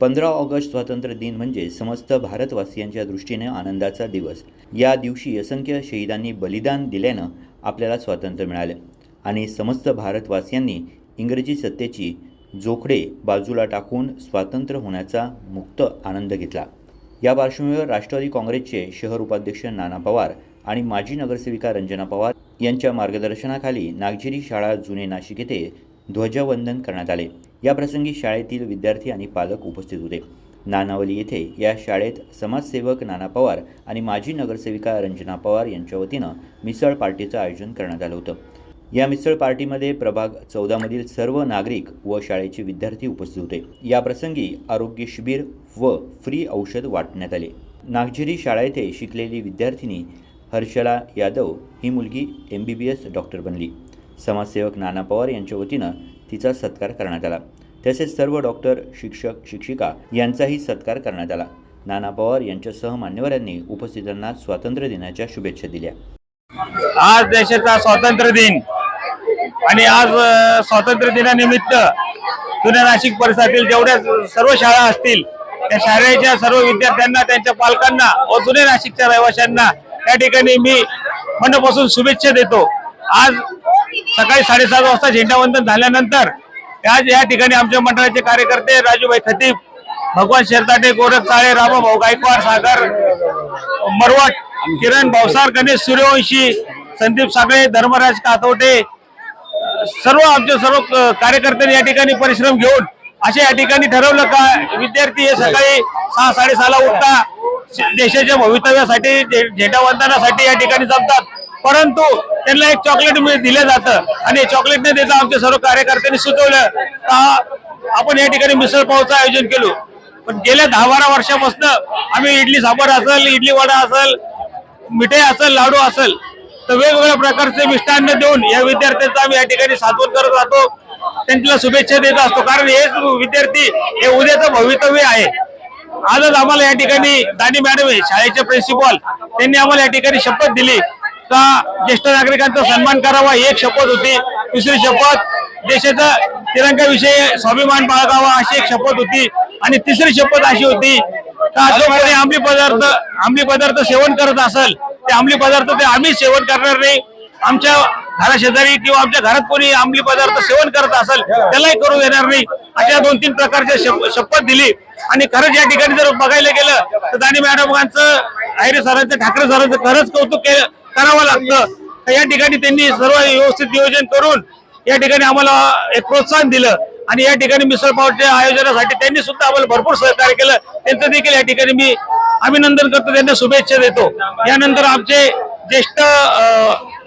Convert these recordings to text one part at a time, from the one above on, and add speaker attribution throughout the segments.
Speaker 1: पंधरा ऑगस्ट स्वातंत्र्य दिन म्हणजे समस्त भारतवासियांच्या दृष्टीने आनंदाचा दिवस. या दिवशी असंख्य शहीदांनी बलिदान दिल्यानं आपल्याला स्वातंत्र्य मिळालं आणि समस्त भारतवासियांनी इंग्रजी सत्तेची जोखडे बाजूला टाकून स्वातंत्र्य होण्याचा मुक्त आनंद घेतला. या पार्श्वभूमीवर राष्ट्रवादी काँग्रेसचे शहर उपाध्यक्ष नाना पवार आणि माजी नगरसेविका रंजना पवार यांच्या मार्गदर्शनाखाली नागझिरी शाळा जुने नाशिक येथे ध्वजवंदन करण्यात आले. या प्रसंगी शाळेतील विद्यार्थी आणि पालक उपस्थित होते. नानावली येथे या शाळेत समाजसेवक नाना पवार आणि माजी नगरसेविका रंजना पवार यांच्या वतीनं मिसळ पार्टीचं आयोजन करण्यात आलं होतं. या मिसळ पार्टीमध्ये प्रभाग चौदामधील सर्व नागरिक व शाळेचे विद्यार्थी उपस्थित होते. या प्रसंगी आरोग्य शिबिर व फ्री औषध वाटण्यात आले. नागझिरी शाळा येथे शिकलेली विद्यार्थिनी हर्षला यादव ही मुलगी M B B S doctor बनली. समाजसेवक नाना पवार यांच्या वतीनं तिचा सत्कार करण्यात आला. तसेच सर्व डॉक्टर शिक्षक शिक्षिका यांचाही सत्कार करण्यात आला. नाना पवार यांच्यासह मान्यवरांनी उपस्थितांना स्वातंत्र्य दिनाच्या शुभेच्छा दिल्या.
Speaker 2: आज देशाचा स्वातंत्र्य दिन आणि आज स्वातंत्र्य दिनानिमित्त जुन्या नाशिक परिसरातील जेवढ्या सर्व शाळा असतील त्या शाळेच्या सर्व विद्यार्थ्यांना त्यांच्या पालकांना व जुन्या नाशिकच्या रहिवाशांना त्या ठिकाणी मी मनापासून शुभेच्छा देतो. आज सकाळी साडेसात वाजता झेंडावंदन झाल्यानंतर आज या ठिकाणी आमच्या मंडळाचे कार्यकर्ते राजूभाई खतीब भगवान शेरताटे गोरख साळे रामाभाऊ गायकवाड सागर मरवट किरण भावसार गणेश सूर्यवंशी संदीप सागळे धर्मराज कातवटे सर्व आमचे सर्व कार्यकर्त्यांनी या ठिकाणी परिश्रम घेऊन असे या ठिकाणी ठरवलं का विद्यार्थी हे सकाळी सहा साडेसहाला उठता देशाच्या भवितव्यासाठी झेंडावंदनासाठी या ठिकाणी जमतात. परंतु त्यांना एक चॉकलेट दिलं जातं. आणि चॉकलेट न देता आमच्या सर्व कार्यकर्त्यांनी सुचवलं. का आपण या ठिकाणी मिसळ पावचं आयोजन केलं. पण गेल्या दहा बारा वर्षापासून आम्ही इडली साबर असेल इडली वडा असेल मिठाई असेल लाडू असेल तर वेगवेगळ्या प्रकारचे मिष्टान्न देऊन या विद्यार्थ्यांचं आम्ही या ठिकाणी साधवण करत राहतो. त्यांना शुभेच्छा देत असतो. कारण हेच विद्यार्थी हे उद्याचं भवितव्य आहे. आजच आम्हाला या ठिकाणी दानी मॅडम आहे शाळेचे प्रिन्सिपॉल त्यांनी आम्हाला या ठिकाणी शपथ दिली. का ज्येष्ठ नागरिकांचा सन्मान करावा ही एक शपथ होती. दुसरी शपथ देशाचा तिरंगाविषयी स्वाभिमान बाळगावा अशी एक शपथ होती. आणि तिसरी शपथ अशी होती का जो कोणी अंमली पदार्थ अंमली पदार्थ सेवन करत असेल ते अंमली पदार्थ ते आम्ही सेवन करणार नाही. आमच्या घराशेजारी किंवा आमच्या घरात कोणी अंमली पदार्थ सेवन करत असेल त्यालाही करू देणार नाही. अशा दोन तीन प्रकारच्या शप- शपथ दिली. आणि खरंच या ठिकाणी जर बघायला गेलं तर दानी मॅडमांचं आयरे सरांचं ठाकरे सरांचं खरंच कौतुक केलं. करावं लागतं. तर या ठिकाणी त्यांनी सर्व व्यवस्थित नियोजन करून या ठिकाणी आम्हाला एक प्रोत्साहन दिलं. आणि या ठिकाणी मिसळ पावच्या आयोजनासाठी त्यांनी सुद्धा आम्हाला भरपूर सहकार्य केलं. त्यांचं देखील या ठिकाणी मी अभिनंदन करतो. त्यांना शुभेच्छा देतो. यानंतर आमचे ज्येष्ठ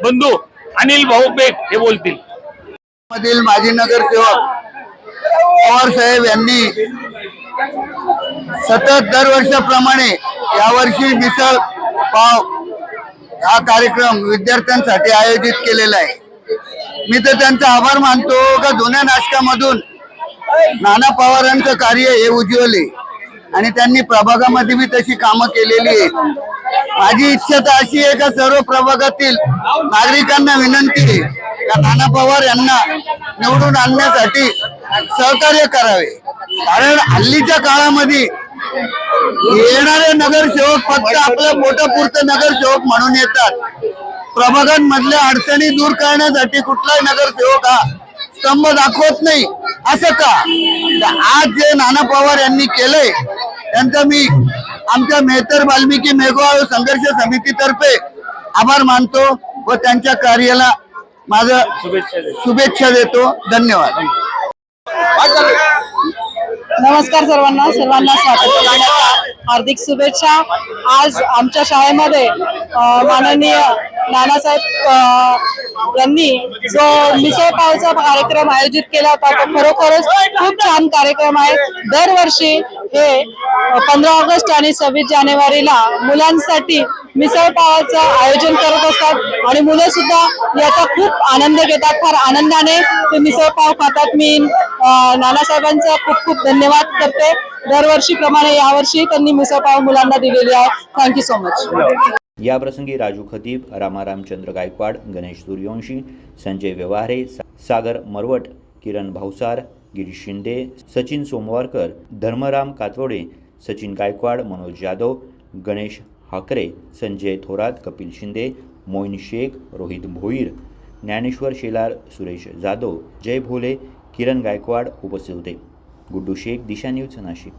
Speaker 2: बंधू अनिल भाऊ बेग हे बोलतील.
Speaker 3: मधील माजी नगरसेवक पवार साहेब यांनी सतत दरवर्षाप्रमाणे यावर्षी मिसळ पाव हा कार्यक्रम विद्यार्थ्यांसाठी आयोजित केलेला आहे. मी तर त्यांचा आभार मानतो का जुन्या नाशकामधून नाना पवारांचं कार्य हे उज्ज्वले आणि त्यांनी प्रभागामध्ये बी तशी कामं केलेली आहेत. माझी इच्छा तर अशी आहे का सर्व प्रभागातील नागरिकांना विनंती आहे का नाना पवार यांना निवडून आणण्यासाठी सहकार्य करावे. कारण हल्लीच्या काळामध्ये येणारे नगरसेवक फक्त आपल्या पोटापुरते नगरसेवक म्हणून येतात. प्रभागांमधल्या अडचणी दूर करण्यासाठी कुठलाही नगरसेवक हा स्तंभ दाखवत नाही. असं का? आज जे नाना पवार यांनी केलंय त्यांचा मी आमच्या मेहतर वाल्मिकी मेघवाळ संघर्ष समितीतर्फे आभार मानतो व त्यांच्या कार्याला माझं शुभेच्छा देतो. धन्यवाद.
Speaker 4: नमस्कार सर्वांना सर्वांना स्वागत दिनाच्या हार्दिक शुभेच्छा. आज आमच्या शाळेमध्ये माननीय नानासाहेब यांनी जो मिसळ पावचा कार्यक्रम आयोजित केला होता तो खरोखरच खूप छान कार्यक्रम आहे. दरवर्षी हे पंधरा ऑगस्ट आणि सव्वीस जानेवारीला मुलांसाठी मिसळ पावाचं आयोजन करत असतात आणि मुलं सुद्धा याचा खूप आनंद घेतात. फार आनंदाने ते मिसळ पाव खातात. मी नानासाहेबांचा खूप खूप धन्यवाद करते. दरवर्षीप्रमाणे यावर्षी त्यांनी मिसळ पाव मुलांना दिलेली आहे. थँक्यू सो मच
Speaker 1: याप्रसंगी राजू खतीब रामारामचंद्र गायकवाड गणेश सूर्यवंशी संजय व्यवहारे सागर मरवट किरण भावसार गिरीश शिंदे सचिन सोमवारकर धर्मराम कातवडे सचिन गायकवाड मनोज जाधव गणेश हाकरे संजय थोरात कपिल शिंदे मोईन शेख रोहित भोईर ज्ञानेश्वर शेलार सुरेश जाधव जय भोले किरण गायकवाड उपस्थित होते. गुड्डू शेख दिशा न्यूज नाशिक.